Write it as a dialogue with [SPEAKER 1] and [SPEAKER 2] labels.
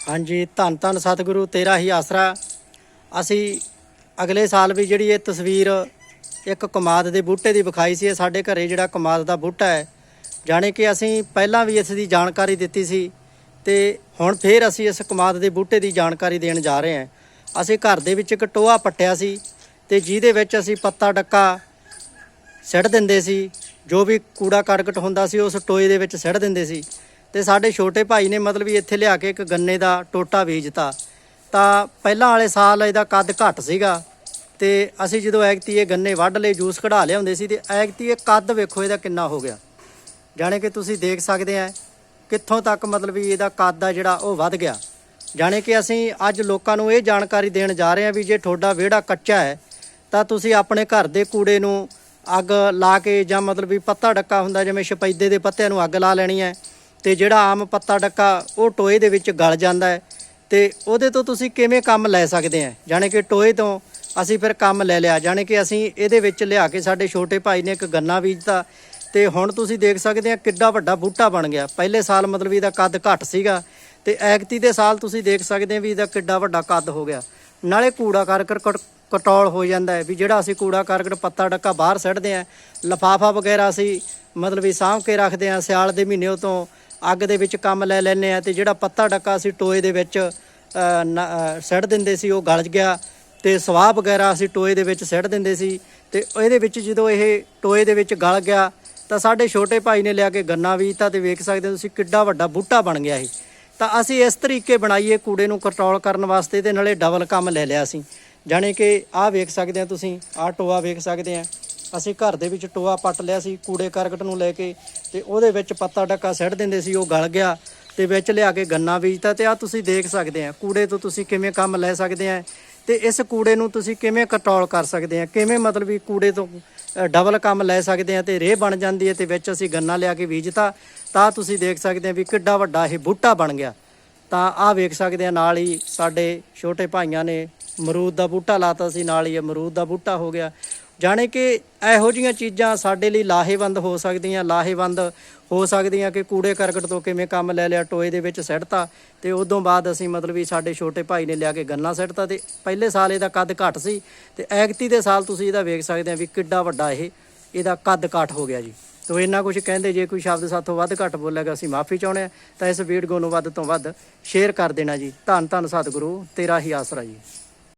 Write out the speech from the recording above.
[SPEAKER 1] ਹਾਂਜੀ, ਧੰਨ ਧੰਨ ਸਤਿਗੁਰੂ, ਤੇਰਾ ਹੀ ਆਸਰਾ। ਅਸੀਂ ਅਗਲੇ ਸਾਲ ਵੀ ਜਿਹੜੀ ਇਹ ਤਸਵੀਰ ਇੱਕ ਕਮਾਦ ਦੇ ਬੂਟੇ ਦੀ ਵਿਖਾਈ ਸੀ, ਇਹ ਸਾਡੇ ਘਰੇ ਜਿਹੜਾ ਕਮਾਦ ਦਾ ਬੂਟਾ ਹੈ, ਜਾਣੇ ਕਿ ਅਸੀਂ ਪਹਿਲਾਂ ਵੀ ਇਸ ਦੀ ਜਾਣਕਾਰੀ ਦਿੱਤੀ ਸੀ ਤੇ ਹੁਣ ਫੇਰ ਅਸੀਂ ਇਸ ਕਮਾਦ ਦੇ ਬੂਟੇ ਦੀ ਜਾਣਕਾਰੀ ਦੇਣ ਜਾ ਰਹੇ ਹਾਂ। ਅਸੀਂ ਘਰ ਦੇ ਵਿੱਚ ਇੱਕ ਟੋਆ ਪੱਟਿਆ ਸੀ ਤੇ ਜਿਹਦੇ ਵਿੱਚ ਅਸੀਂ ਪੱਤਾ ਡੱਕਾ ਸਿੱਟ ਦਿੰਦੇ ਸੀ, ਜੋ ਵੀ ਕੂੜਾ ਕਰਕਟ ਹੁੰਦਾ ਸੀ, ਉਸ ਟੋਏ ਦੇ ਵਿੱਚ ਸਿੱਟ ਦਿੰਦੇ ਸੀ। ਤੇ ਸਾਡੇ ਛੋਟੇ ਭਾਈ ਨੇ ਮਤਲਬ ਵੀ ਇੱਥੇ ਲਿਆ ਕੇ ਇੱਕ ਗੰਨੇ ਦਾ ਟੋਟਾ ਵੇਚਤਾ ਤਾਂ ਪਹਿਲਾਂ ਵਾਲੇ ਸਾਲ ਇਹਦਾ ਕੱਦ ਘੱਟ ਸੀਗਾ ਤੇ ਅਸੀਂ ਜਦੋਂ ਐਗਤੀ ਇਹ ਗੰਨੇ ਵੱਢ ਲਏ, ਜੂਸ ਕਢਾ ਲਿਆਉਂਦੇ ਸੀ ਤੇ ਐਗਤੀ ਇਹ ਕੱਦ ਵੇਖੋ ਇਹਦਾ ਕਿੰਨਾ ਹੋ ਗਿਆ। ਜਾਣੇ ਕਿ ਤੁਸੀਂ ਦੇਖ ਸਕਦੇ ਆ ਕਿੱਥੋਂ ਤੱਕ ਮਤਲਬ ਵੀ ਇਹਦਾ ਕੱਦ ਆ ਜਿਹੜਾ ਉਹ ਵੱਧ ਗਿਆ। ਜਾਣੇ ਕਿ ਅਸੀਂ ਅੱਜ ਲੋਕਾਂ ਨੂੰ ਇਹ ਜਾਣਕਾਰੀ ਦੇਣ ਜਾ ਰਹੇ ਹਾਂ ਵੀ ਜੇ ਤੁਹਾਡਾ ਵਿਹੜਾ ਕੱਚਾ ਹੈ, ਤਾਂ ਤੁਸੀਂ ਆਪਣੇ ਘਰ ਦੇ ਕੂੜੇ ਨੂੰ ਅੱਗ ਲਾ ਕੇ ਜਾਂ ਮਤਲਬ ਵੀ ਪੱਤਾ ਡੱਕਾ ਹੁੰਦਾ, ਜਿਵੇਂ ਸ਼ਪੈਦੇ ਦੇ ਪੱਤਿਆਂ ਨੂੰ ਅੱਗ ਲਾ ਲੈਣੀ ਹੈ ਤੇ ਜਿਹੜਾ ਆਮ ਪੱਤਾ ਡੱਕਾ ਉਹ ਟੋਏ ਦੇ ਵਿੱਚ ਗਲ ਜਾਂਦਾ ਹੈ ਤੇ ਉਹਦੇ ਤੋਂ ਤੁਸੀਂ ਕਿਵੇਂ ਕੰਮ ਲੈ ਸਕਦੇ ਆ ਜਾਣੇ ਕਿ ਟੋਏ ਤੋਂ ਅਸੀਂ ਫਿਰ ਕੰਮ ਲੈ ਲਿਆ, ਜਾਣੇ ਕਿ ਅਸੀਂ ਇਹਦੇ ਵਿੱਚ ਲਿਆ ਕੇ ਸਾਡੇ ਛੋਟੇ ਭਾਈ ਨੇ ਇੱਕ ਗੰਨਾ ਬੀਜਤਾ ਤੇ ਹੁਣ ਤੁਸੀਂ ਦੇਖ ਸਕਦੇ ਆ ਕਿੱਡਾ ਵੱਡਾ ਬੂਟਾ ਬਣ ਗਿਆ। ਪਹਿਲੇ ਸਾਲ ਮਤਲਬ ਇਹਦਾ ਕੱਦ ਘੱਟ ਸੀਗਾ ਤੇ ਐਕਤੀ ਦੇ ਸਾਲ ਤੁਸੀਂ ਦੇਖ ਸਕਦੇ ਆ ਵੀ ਇਹਦਾ ਕਿੱਡਾ ਵੱਡਾ ਕੱਦ ਹੋ ਗਿਆ। ਨਾਲੇ ਕੂੜਾ ਕਰਕਟ ਕਟੌਲ ਹੋ ਜਾਂਦਾ ਹੈ ਵੀ ਜਿਹੜਾ ਅਸੀਂ ਕੂੜਾ ਕਰਕਟ ਪੱਤਾ ਡੱਕਾ ਬਾਹਰ ਸੱਟਦੇ ਆ ਲਫਾਫਾ ਵਗੈਰਾ ਅਸੀਂ ਮਤਲਬ ਵੀ ਸਾਂਭ ਕੇ ਰੱਖਦੇ ਆ ਸਿਆਲ ਦੇ ਮਹੀਨੇ ਤੋਂ ਅੱਗ ਦੇ ਵਿੱਚ ਕੰਮ ਲੈ ਲੈਂਦੇ ਆ ਤੇ ਜਿਹੜਾ ਪੱਤਾ ਡੱਕਾ ਅਸੀਂ ਟੋਏ ਦੇ ਵਿੱਚ ਅ, ਨ- ਦਿੰਦੇ ਸੀ ਉਹ ਗਲ ਗਿਆ ਤੇ ਸਵਾਹ ਵਗੈਰਾ ਅਸੀਂ ਟੋਏ ਦੇ ਵਿੱਚ ਸਿੱਟ ਦਿੰਦੇ ਸੀ ਤੇ ਇਹਦੇ ਵਿੱਚ ਜਦੋਂ ਇਹ ਟੋਏ ਦੇ ਵਿੱਚ ਗਲ ਗਿਆ ਤਾਂ ਸਾਡੇ ਛੋਟੇ ਭਾਈ ਨੇ ਲਿਆ ਕੇ ਗੰਨਾ ਬੀਜਤਾ ਤੇ ਵੇਖ ਸਕਦੇ ਹੋ ਤੁਸੀਂ ਕਿੱਡਾ ਵੱਡਾ ਬੂਟਾ ਬਣ ਗਿਆ ਇਹ। ਤਾਂ ਅਸੀਂ ਇਸ ਤਰੀਕੇ ਬਣਾਈਏ ਕੂੜੇ ਨੂੰ ਕੰਟਰੋਲ ਕਰਨ ਵਾਸਤੇ ਤੇ ਨਾਲੇ ਡਬਲ ਕੰਮ ਲੈ ਲਿਆ ਅਸੀਂ। ਜਾਣੇ ਕਿ ਆਹ ਵੇਖ ਸਕਦੇ ਆ ਤੁਸੀਂ ਆਹ ਟੋਆ ਵੇਖ ਸਕਦੇ ਆ। ਅਸੀਂ ਘਰ ਦੇ ਵਿੱਚ ਟੋਆ ਪੱਟ ਲਿਆ ਸੀ, ਕੂੜੇ ਕਰਕਟ ਨੂੰ ਲੈ ਕੇ ਤੇ ਉਹਦੇ ਵਿੱਚ ਪੱਤਾ ਡੱਕਾ ਸੱਟ ਦਿੰਦੇ ਸੀ, ਉਹ ਗਲ ਗਿਆ ਤੇ ਵਿੱਚ ਲਿਆ ਕੇ ਗੰਨਾ ਬੀਜਤਾ ਤੇ ਆ ਤੁਸੀਂ ਦੇਖ ਸਕਦੇ ਆ, ਕੂੜੇ ਤੋਂ ਤੁਸੀਂ ਕਿਵੇਂ ਕੰਮ ਲੈ ਸਕਦੇ ਆ ਤੇ ਇਸ ਕੂੜੇ ਨੂੰ ਤੁਸੀਂ ਕਿਵੇਂ ਕੰਟਰੋਲ ਕਰ ਸਕਦੇ ਆ, ਕਿਵੇਂ ਮਤਲਬ ਵੀ ਕੂੜੇ ਤੋਂ ਡਬਲ ਕੰਮ ਲੈ ਸਕਦੇ ਆ ਤੇ ਰੇਹ ਬਣ ਜਾਂਦੀ ਹੈ ਤੇ ਵਿੱਚ ਅਸੀਂ ਗੰਨਾ ਲਿਆ ਕੇ ਬੀਜਤਾ, ਤਾਂ ਤੁਸੀਂ ਦੇਖ ਸਕਦੇ ਆ ਵੀ ਕਿੱਡਾ ਵੱਡਾ ਇਹ ਬੂਟਾ ਬਣ ਗਿਆ। ਤਾਂ ਆਹ ਵੇਖ ਸਕਦੇ ਆ, ਨਾਲ ਹੀ ਸਾਡੇ ਛੋਟੇ ਭਾਈਆਂ ਨੇ ਅਮਰੂਦ ਦਾ ਬੂਟਾ ਲਾਤਾ ਸੀ, ਨਾਲ ਹੀ ਅਮਰੂਦ ਦਾ ਬੂਟਾ ਹੋ ਗਿਆ। ਜਾਣੇ ਕਿ ਇਹੋ ਜੀਆਂ ਚੀਜ਼ਾਂ ਸਾਡੇ ਲਈ ਲਾਹੇਵੰਦ ਹੋ ਸਕਦੀਆਂ, ਲਾਹੇਵੰਦ ਹੋ ਸਕਦੀਆਂ ਕਿ ਕੂੜੇ ਕਰਕਟ ਤੋਂ ਕਿਵੇਂ ਕੰਮ ਲੈ ਲਿਆ, ਟੋਏ ਦੇ ਵਿੱਚ ਸਿੱਟਤਾ ਤੇ ਉਦੋਂ ਬਾਅਦ ਅਸੀਂ ਮਤਲਬ ਵੀ ਸਾਡੇ ਛੋਟੇ ਭਾਈ ਨੇ ਲਿਆ ਕੇ ਗੰਨਾ ਸਿੱਟਤਾ ਤੇ ਪਹਿਲੇ ਸਾਲ ਇਹਦਾ ਕੱਦ ਘੱਟ ਸੀ ਤੇ ਐਗਤੀ ਦੇ ਸਾਲ ਤੁਸੀਂ ਇਹਦਾ ਵੇਖ ਸਕਦੇ ਆ ਵੀ ਕਿੱਡਾ ਵੱਡਾ ਇਹ, ਇਹਦਾ ਕੱਦ ਘੱਟ ਹੋ ਗਿਆ ਜੀ। ਤੋ ਇੰਨਾ ਕੁਝ ਕਹਿੰਦੇ ਜੇ ਕੋਈ ਸ਼ਬਦ ਸਾਥੋਂ ਵੱਧ ਘੱਟ ਬੋਲੇਗਾ, ਅਸੀਂ ਮਾਫੀ ਚਾਹੁੰਦੇ ਹਾਂ। ਤਾਂ ਇਸ ਵੀਡੀਓ ਨੂੰ ਵੱਧ ਤੋਂ ਵੱਧ ਸ਼ੇਅਰ ਕਰ ਦੇਣਾ ਜੀ। ਧੰਨ ਧੰਨ ਸਤਿਗੁਰੂ, ਤੇਰਾ ਹੀ ਆਸਰਾ ਜੀ।